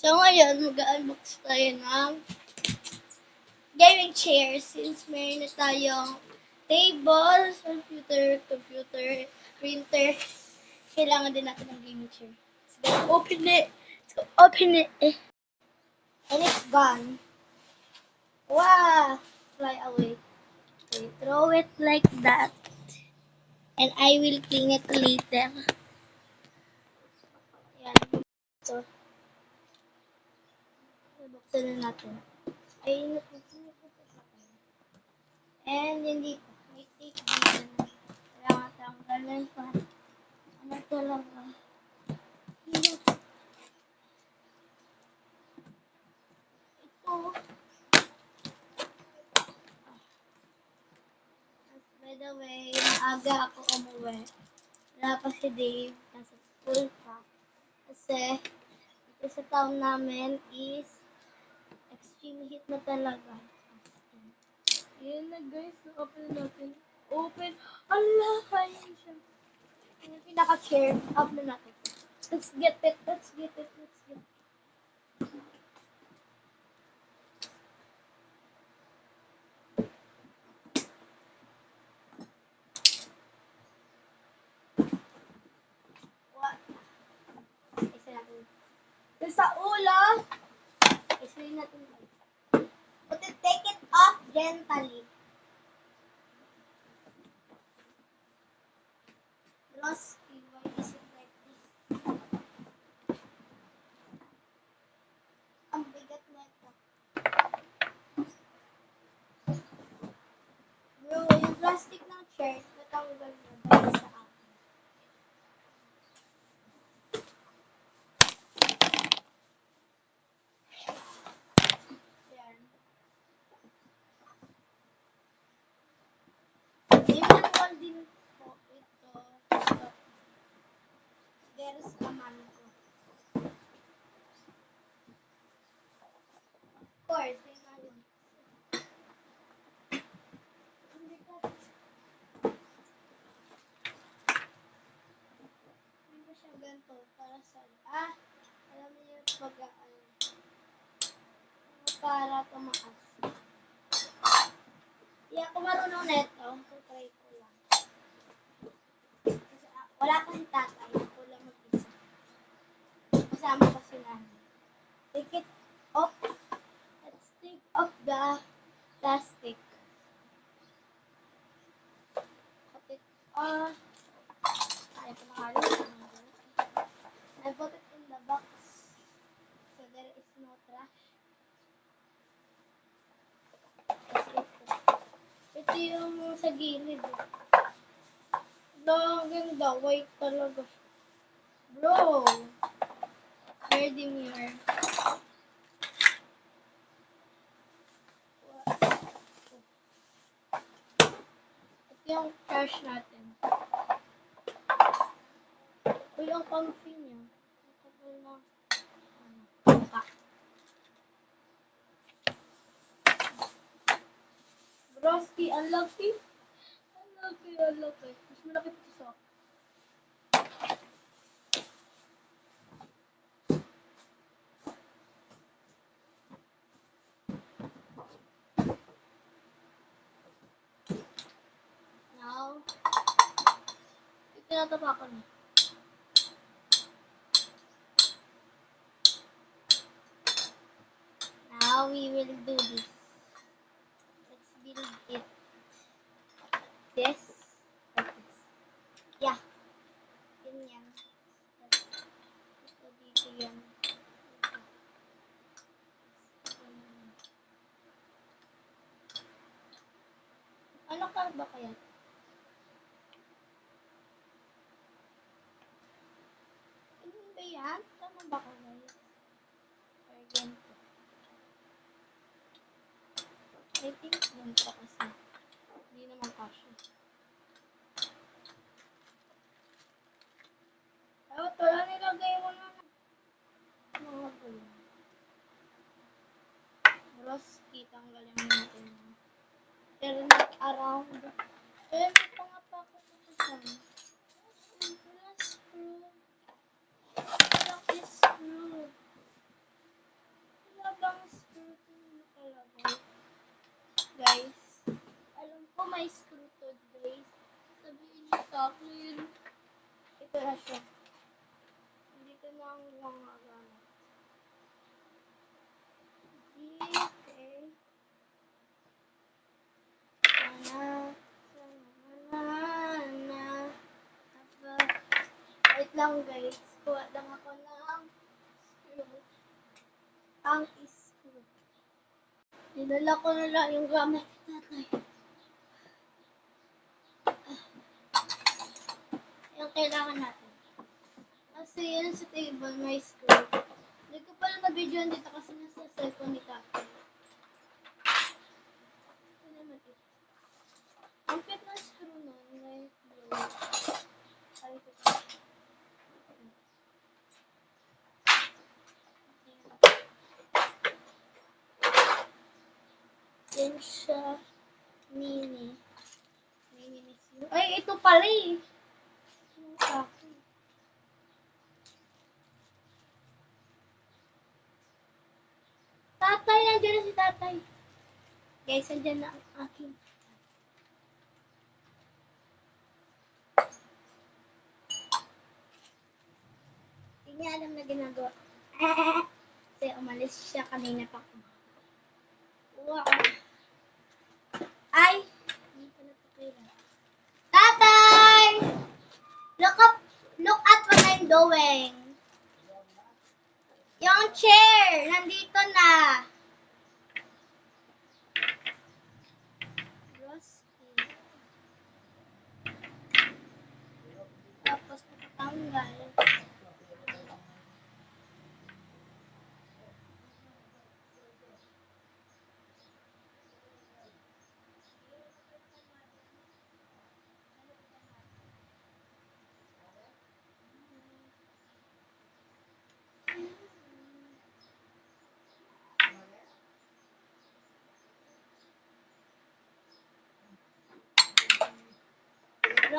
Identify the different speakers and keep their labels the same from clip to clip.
Speaker 1: So ngayon, mag-unbox tayo ng gaming chair since meron na tayong table, computer, computer, printer. Kailangan din natin ng gaming chair. Let's go open it. Let's go open it. And it's gone. Wow! Fly away. Okay, throw it like that. And I will clean it later. Yan. So, buksan na natin. Ay, pa sa akin. And yun dito. May tape dito na. Kailangan tanggalin pa. Ano talaga? Hirap. Ito. By the way, maaga ako umuwi. Wala pa si Dave. Nasa school pa. Kasi, dito sa town namin is heat na talaga. Ayan na guys, na-open na natin. Open. Allah, kaya siya. Yung pinaka-chair, open na natin. Let's get it, let's get it, let's get it. Sa ulo, isa natin. It, take it off gently. Rusty, why is it like this? Ang bigat na ito. Bro, yung plastic ng chair, natanggal na dahil sa akin. Yan. May manual din po ito. Ito. There's a manual. Of course, may manual. Hindi ko siya ganito para sa... Ah! Alam niyo yung pag ano, para tumaas. Hindi ako marunong neto. So, try ko lang. Ah, wala kasi tatay. Ako lang mag-isa. Nanay. Take it off. Let's take off the plastic. Cut it off. Ay, pumakalit. I put it in the box. So there is no trash. Ito. Yung sa gilid. ang ganda. White talaga. Bro! Ready mirror. Ito yung trash natin. Ito yung comfy niya. Ang kapal na. Ano, pa. Broski, ang laki. Ang laki, ang laki. Mas malaki pa sa akin. Now, ito tinatapakan mo. Now we will do this. Let's build it. This. This. Yeah. Ganyan. Ito dito yan. Ano ka ba kaya? maski tanggalin natin pero not around pero may pangapako dito sa wala screw. Wala screw. Wala bang screw dito nakalagay? Guys alam ko may screw to guys. Sabihin niyo sa akin. Ito na siya. Dito na ang mga lang guys. Kuha lang ako ng screw. Ang screw. Dinala ko na lang yung gamit tatay. Yung kailangan natin. Kasi yun sa table, may screw. Hindi ko pala na-video dito kasi nasa cellphone ni tatay. Ito. Ang cute na screw nun, may blue. Ay, ito Yan siya. Mini. Mini. Ay, ito pala eh. Tatay, nandiyan na si tatay. Guys, nandiyan na ang aking Hindi niya alam na ginagawa. Kasi umalis siya kanina pa. Wow. Ay! Hindi pa napakira. Tatay! Look up, look at what I'm doing. Yung chair, nandito na.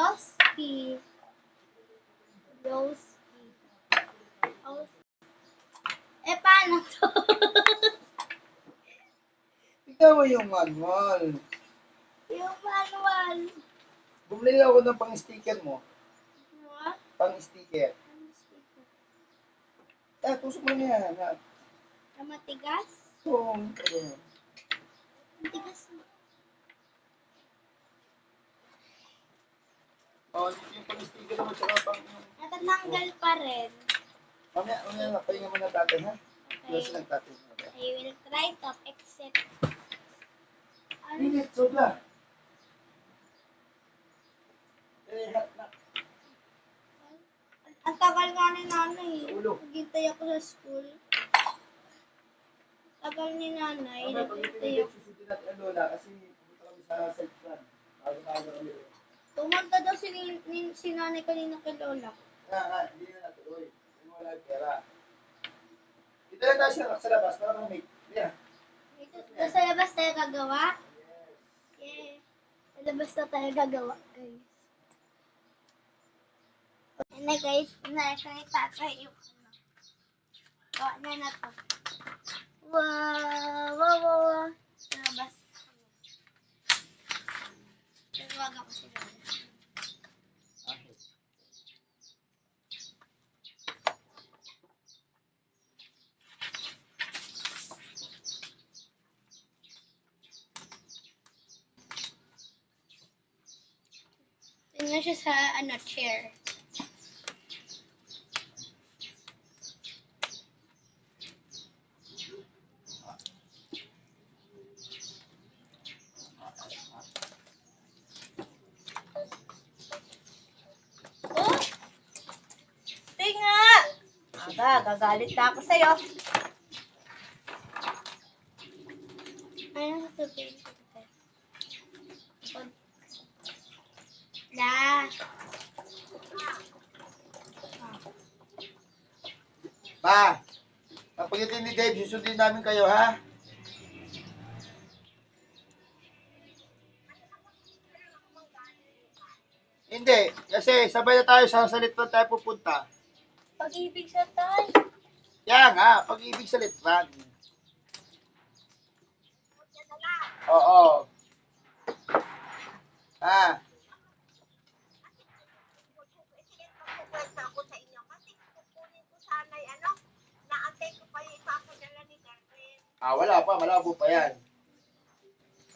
Speaker 1: Roski. Roski. Oh. Eh, paano to?
Speaker 2: Mo yung manual.
Speaker 1: yung manual.
Speaker 2: Bumili ako ng pang-sticker mo.
Speaker 1: Ano?
Speaker 2: Pang-sticker.
Speaker 1: Ano sticker?
Speaker 2: Ah, tusok mo ha?
Speaker 1: Na matigas?
Speaker 2: So, ano,
Speaker 1: Matigas na.
Speaker 2: Oh, yung pang-sticker mo tsaka pang...
Speaker 1: Natatanggal pa rin.
Speaker 2: Mamaya, mamaya na, pahinga mo na tatay, ha?
Speaker 1: Okay.
Speaker 2: lang tatay. Okay.
Speaker 1: I will try to ano,
Speaker 2: Minit, sobra. Eh,
Speaker 1: ang tagal nga ni nanay.
Speaker 2: Ulo.
Speaker 1: Naghintay ako sa school. Tagal ni nanay.
Speaker 2: Mamaya, pag ipinigit, susundin natin ang lola kasi pupunta kami sa self-plan. Bago na kami.
Speaker 1: Tumunta daw si, ni, si nanay kanina kay Lola.
Speaker 2: Nga, hindi na natuloy. Hindi mo wala pera. Dito lang tayo sa, sa labas para mamig. Yeah.
Speaker 1: Dito, dito sa labas tayo gagawa. Yeah. Sa labas na tayo gagawa, guys. Yan na guys, na-try tatay yung ano. Gawa na na to. Wow, wow, wow, wow. Sa labas. Tawag ako si Lola. Tingnan siya sa ano, chair. Oh! Tinga!
Speaker 3: Aga, gagalit na ako sa'yo.
Speaker 1: Ano sasabihin ko ito? Pag... La!
Speaker 2: Pa, pagpagitin ni Dave, susundin namin kayo, ha? Hindi, kasi sabay na tayo sa salit na tayo pupunta.
Speaker 1: Pag-ibig sa tay.
Speaker 2: Kaya nga, pag-ibig sa litran. Oo. Ah. Ah, wala pa, malabo pa yan.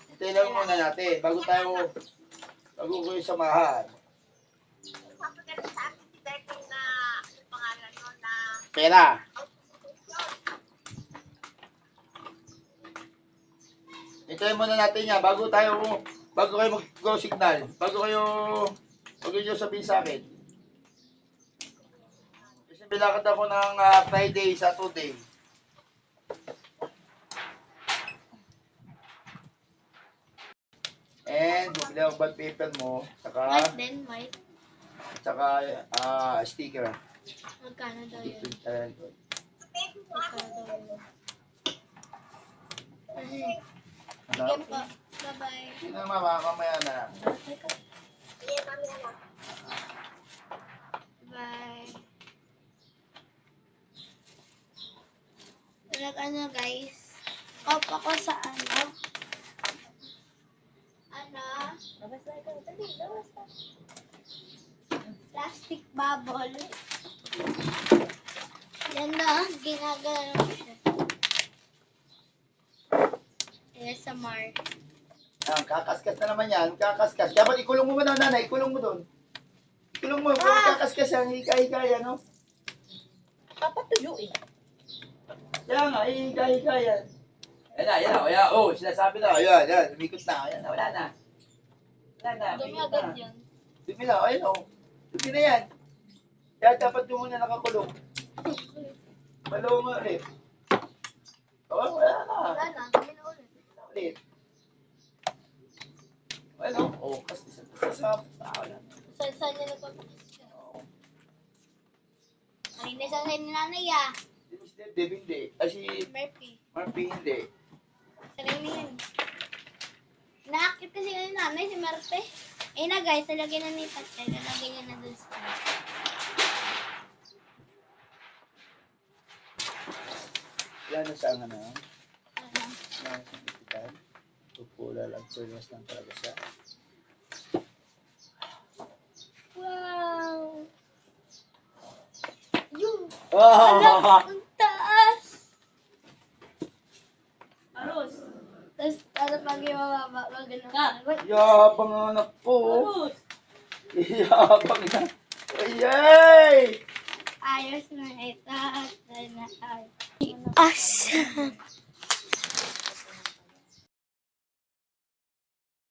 Speaker 2: Hintayin lang muna natin bago tayo bago ko yung samahan. Pera. Hintayin muna natin yan, bago tayo, bago kayo mag-go signal, bago kayo, bago nyo sabihin sa akin. Kasi bilakad ako ng ah, Friday, Saturday. And, bumili ako bond paper mo, saka,
Speaker 1: White din, white.
Speaker 2: saka ah, sticker.
Speaker 1: Magkano daw yun? Magkano daw yun? Ay,
Speaker 2: Ano?
Speaker 1: Sige po. Bye-bye.
Speaker 2: Sino naman, mga kamaya na.
Speaker 1: Bye. Nag ano guys, off ako sa ano, ano,
Speaker 3: Labas na ikaw. Dali, labas na.
Speaker 1: plastic bubble. Yan na, ginagano siya. ASMR.
Speaker 2: Yan, kakaskas na naman yan, kakaskas. Dapat ikulong mo ba na, nanay? Ikulong mo doon. Ikulong mo, kung
Speaker 1: Ah!
Speaker 2: kakaskas yan, higa-higa yan, no?
Speaker 3: Papatuyo eh.
Speaker 2: Kaya nga, higa-higa yan. Yan na, yan na, yan. Oh, sinasabi na, yan, yan, lumikot na, yan na, wala na. Wala na,
Speaker 1: Dumi
Speaker 2: lumikot
Speaker 1: agad
Speaker 2: na.
Speaker 1: yun.
Speaker 2: Dumi na, ayun o. Dumi na yan. Kaya dapat doon muna nakakulong. Malawang nga ulit. Oh, wala na.
Speaker 1: Wala na, dumi na ulit.
Speaker 2: Ulit. Ano? Oh, kasi sa sa sa wala.
Speaker 1: Saan saan niya nagpapakis siya?
Speaker 2: Oo.
Speaker 1: Kanina sa ni nanay ah.
Speaker 2: Si. Dave hindi. Ay, si
Speaker 1: Murphy.
Speaker 2: Marpy hindi.
Speaker 1: Sarili na yun. Naakit kasi yun yung nanay, si Marte. Eh na guys, nalagyan na ni Patay. Nalagyan niya na dun sa...
Speaker 2: Na sa ano.
Speaker 1: Ano?
Speaker 2: Yan sa kapitan. Pupula lang. Service lang talaga siya.
Speaker 1: Wow! Yung!
Speaker 2: Oh!
Speaker 1: Ang taas!
Speaker 3: Aros.
Speaker 1: Tapos, ano pag yung mababa,
Speaker 3: Ka.
Speaker 2: Yabang ang anak ko.
Speaker 3: Aros.
Speaker 2: Yabang na. Ayay!
Speaker 1: Ayos na ito. At na ay. Asa!